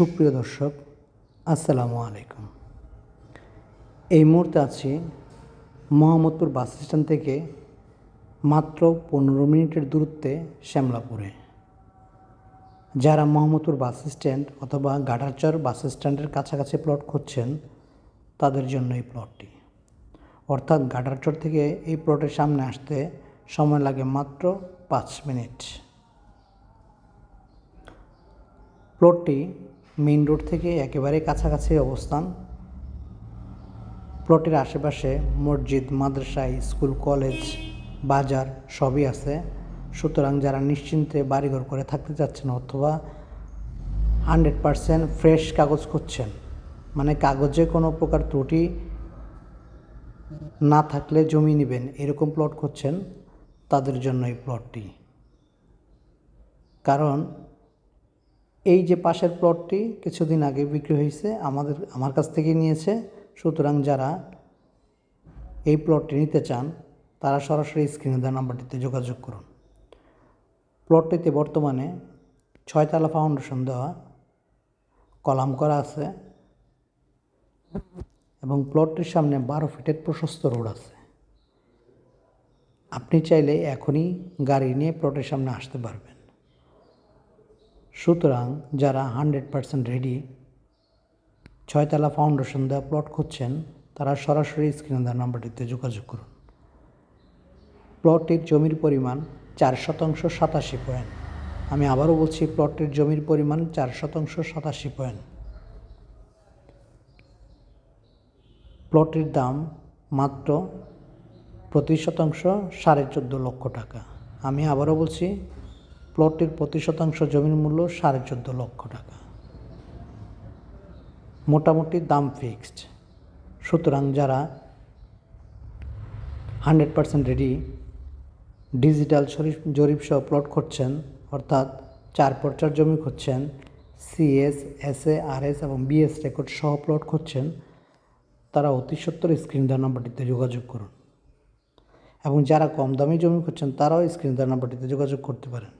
সুপ্রিয় দর্শক, আসসালামু আলাইকুম। এই মুহূর্তে আছি মোহাম্মদপুর বাস স্ট্যান্ড থেকে মাত্র পনেরো মিনিটের দূরত্বে শ্যামলাপুরে। যারা মোহাম্মদপুর বাস স্ট্যান্ড অথবা গাটারচর বাস স্ট্যান্ডের কাছাকাছি প্লট খুঁজছেন, তাদের জন্য এই প্লটটি। অর্থাৎ গাটারচর থেকে এই প্লটের সামনে আসতে সময় লাগে মাত্র পাঁচ মিনিট। প্লটটি মেইন রোড থেকে একেবারে কাছাকাছি অবস্থান। প্লটের আশেপাশে মসজিদ, মাদ্রাসা, স্কুল, কলেজ, বাজার সবই আছে। সুতরাং যারা নিশ্চিন্তে বাড়িঘর করে থাকতে চাচ্ছেন অথবা হান্ড্রেড পারসেন্ট ফ্রেশ কাগজ খুঁজছেন মানে কাগজে কোনো প্রকার ত্রুটি না থাকলে জমি নেবেন, এরকম প্লট খুঁজছেন, তাদের জন্য এই প্লটটি। কারণ এই যে পাশের প্লটটি কিছুদিন আগে বিক্রি হয়েছে, আমাদের, আমার কাছ থেকে নিয়েছে। সুতরাং যারা এই প্লটটি নিতে চান, তারা সরাসরি স্ক্রিনে দেওয়া নাম্বারটিতে যোগাযোগ করুন। প্লটটিতে বর্তমানে ছয়তলা ফাউন্ডেশন দেওয়া, কলাম করা আছে এবং প্লটটির সামনে বারো ফিটের প্রশস্ত রোড আছে। আপনি চাইলে এখনই গাড়ি নিয়ে প্লটের সামনে আসতে পারবেন। সুতরাং যারা হান্ড্রেড পারসেন্ট রেডি ছয়তলা ফাউন্ডেশন দেওয়া প্লট খুঁজছেন, তারা সরাসরি স্ক্রিনে দেওয়া নাম্বারটিতে যোগাযোগ করুন। প্লটটির জমির পরিমাণ চার শতাংশ সাতাশি পয়েন্ট আমি আবারও বলছি প্লটটির জমির পরিমাণ চার শতাংশ সাতাশি পয়েন্ট প্লটের দাম মাত্র প্রতি শতাংশ সাড়ে চোদ্দ লক্ষ টাকা। আমি আবারও বলছি প্লটটির প্রতি শতাংশ জমির মূল্য সাড়ে চোদ্দ লক্ষ টাকা। মোটামুটি দাম ফিক্সড। সুতরাং যারা হান্ড্রেড পারসেন্ট রেডি ডিজিটাল জরিপ সহ প্লট করছেন, অর্থাৎ চার পর্চার জমি খুঁজছেন CS S A R S এবং বিএস রেকর্ড সহ প্লট খুঁজছেন তারা অতি সত্তর স্ক্রিন নাম্বারটিতে যোগাযোগ করুন। এবং যারা কম দামি জমি খুঁজছেন, তারাও স্ক্রিন দেওয়ার নাম্বারটিতে যোগাযোগ করতে পারেন।